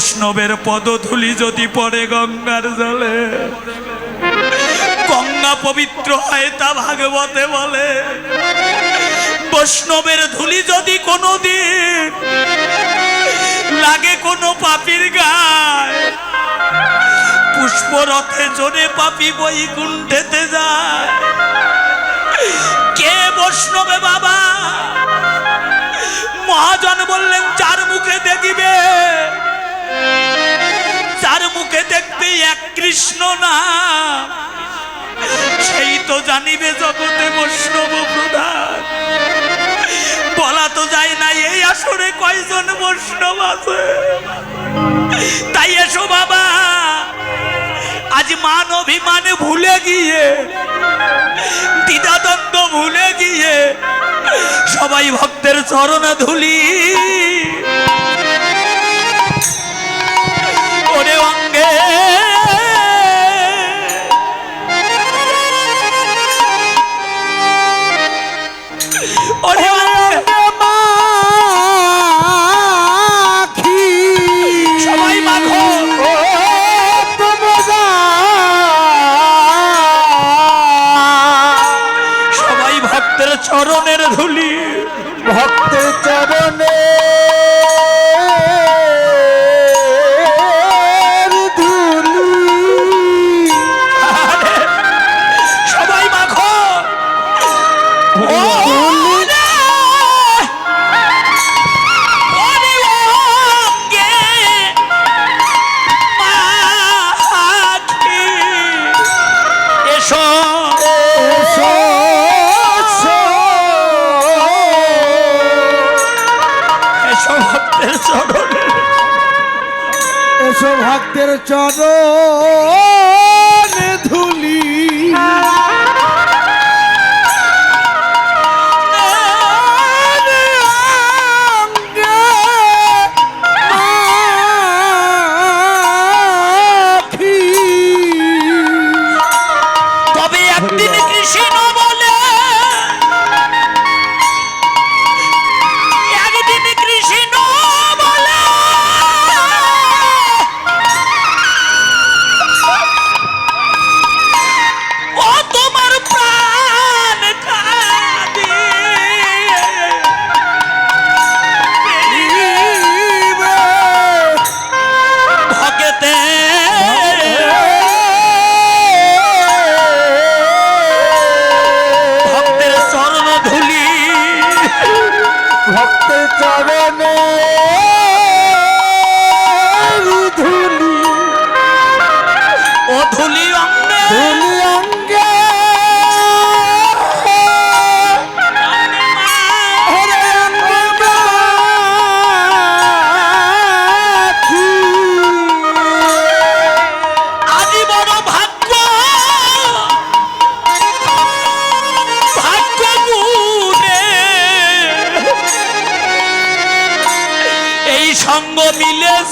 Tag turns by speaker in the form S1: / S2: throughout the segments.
S1: বৈষ্ণবের পদধূলি যদি পড়ে গঙ্গার জলে। গঙ্গা পবিত্র হয় তা ভাগবতে বলে। বৈষ্ণবের ধুলি যদি কোনো দিন লাগে কোনো পাপির গায়, পুষ্পরথে চড়ে পাপি বৈকুণ্ঠেতে যায়। কে বৈষ্ণবে বাবা? মহাজন বললেন, চার মুখে দেখিবে। না। সেই তো জানিবে জগতে বৈষ্ণব প্রধান। বলা তো যায় না, এই আসরে কয়জন বৈষ্ণব আছে? তাই এসো বাবা, আজ মান অভিমানে ভুলে গিয়ে, দ্বিধাদ্বন্দ্ব ভুলে গিয়ে, সবাই ভক্তের চরণ ধুলি। ভক্তের
S2: চরণ ধুলি।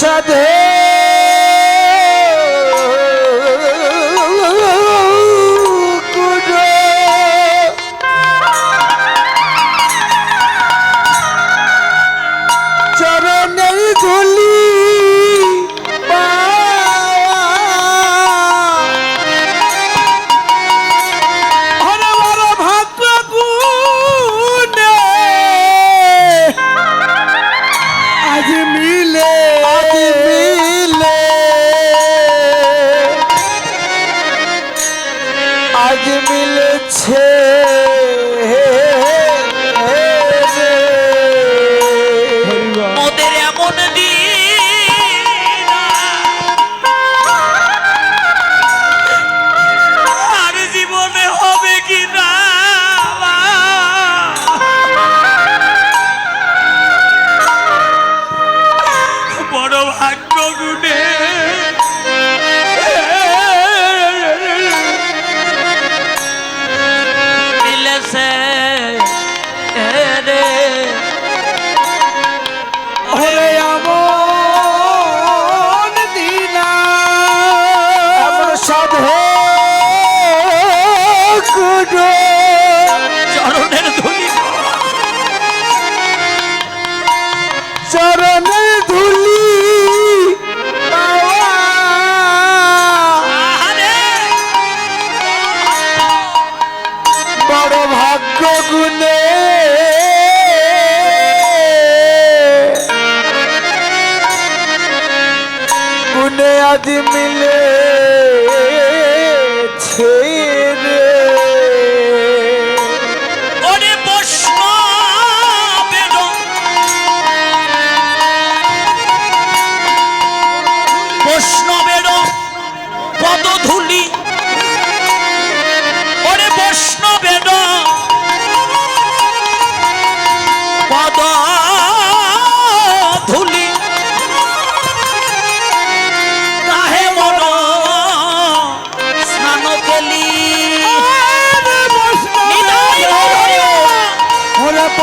S3: সাধে
S1: Vladimir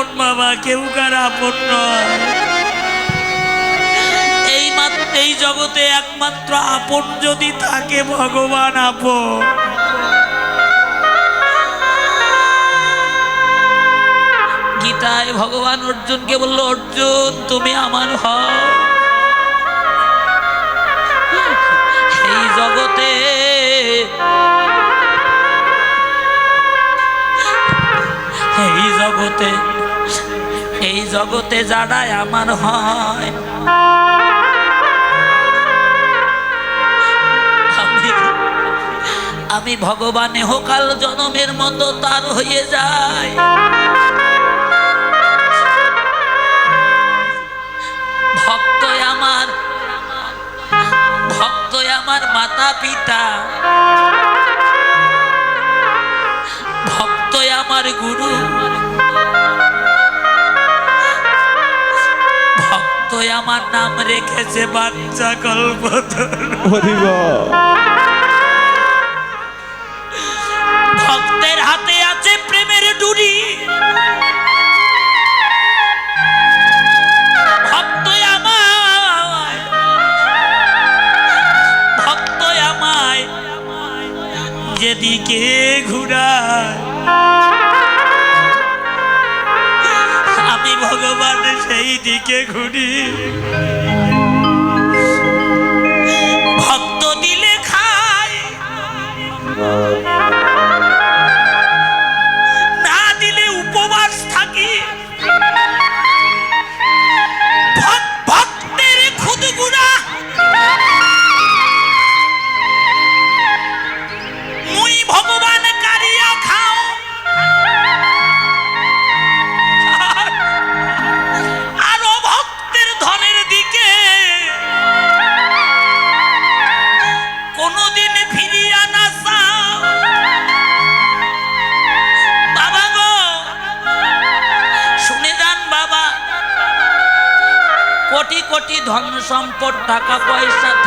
S1: আপন বাবা, কেউ কার আপন এই এই জগতে একমাত্র আপন যদি থাকে ভগবান আপন। গীতায় ভগবান অর্জুনকে বলল, অর্জুন, তুমি আমার হও। এই জগতে এই জগতে এই জগতে যারাই আমার হয়। আমি ভগবান হোকাল জনমের মতো তার হয়ে যায় ভক্ত আমার ভক্ত আমার মাতা পিতা ভক্ত আমার গুরু। আমার নাম রেখেছে বাচ্চা কল্পতর ভক্তের হাতে আছে প্রেমের ডুরি। যেদিকে ঘুরায় দিকে ঘুরি।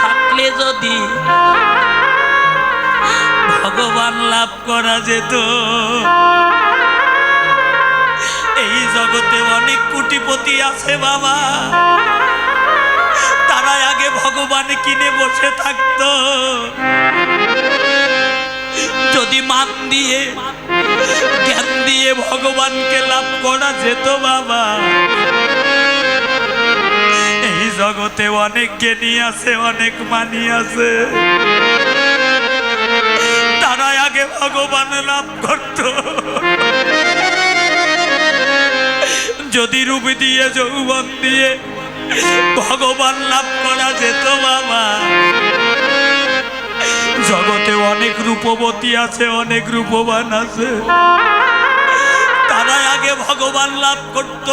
S1: থাকলে যদি ভগবান লাভ করা যেত। এই জগতে অনেক কুটিপতি আছে বাবা। তারা আগে ভগবান কিনে বসে থাকতো। যদি মান দিয়ে, জ্ঞান দিয়ে ভগবানকে লাভ করা যেত বাবা। জগতে অনেক জ্ঞানী আছে অনেক মানি আছে তারা আগে ভগবান লাভ করত। যদি রূপ দিয়ে, যৌবন দিয়ে ভগবান লাভ করা যেত বাবা। জগতে অনেক রূপবতী আছে, অনেক রূপবান আছে। তারা আগে ভগবান লাভ করত।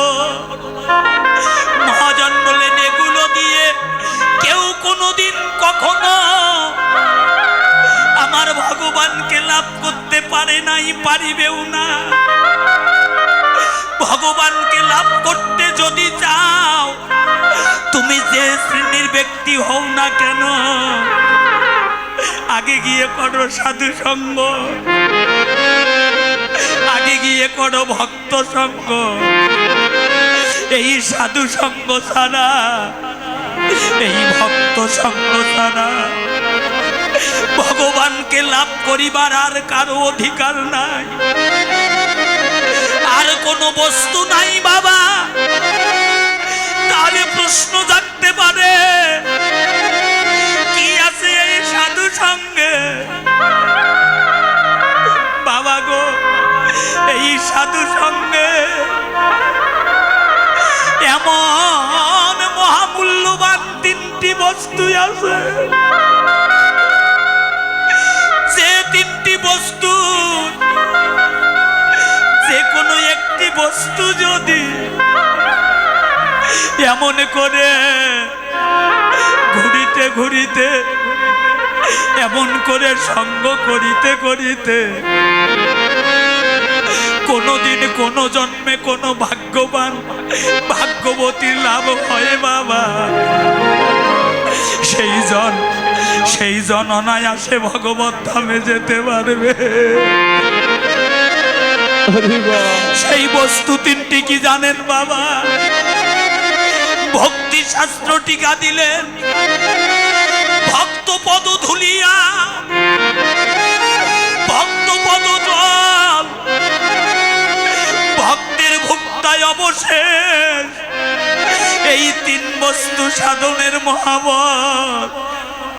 S1: মহাজন বলেন কোনোদিন কখনো আমার ভগবানকে লাভ করতে পারে নাই, পারিবেও না। ভগবানকে লাভ করতে যদি চাও, তুমি যে শ্রেণির ব্যক্তি হও না কেন, আগে গিয়ে করো সাধু সঙ্গ। আগে গিয়ে করো ভক্ত সঙ্গ। এই সাধু সঙ্গ ছাড়া এই ভক্ত সঙ্গ ছাড়া ভগবানকে লাভ করিবার আর কারও অধিকার নাই। আর কোনো বস্তু নাই বাবা। তাহলে প্রশ্ন জাগতে পারে, কি আছে এই সাধু সঙ্গে? বাবা গো, এই সাধু সঙ্গে এমন মহামূল্যবান তিনটি বস্তু আছে। যে তিনটি বস্তু, যে কোনো একটি বস্তু যদি এমন করে ঘুরিতে ঘুরিতে, এমন করে সঙ্গ করিতে করিতে, কোনোদিন কোনো জন্মে কোনো ভাগ্যবান ভাগ্যবতী লাভ হয় বাবা। সেই জন সেই জন অনায়াসে ভগবত ধামে যেতে পারবে। সেই বস্তু তিনটি কি জানেন বাবা? ভক্তি শাস্ত্র টিকা দিলেন ভক্ত পদ ধুলিয়া ভক্ত পদ ভুক্তায় অবশেষ। এই তিন বস্তু সাধনের মহাবত।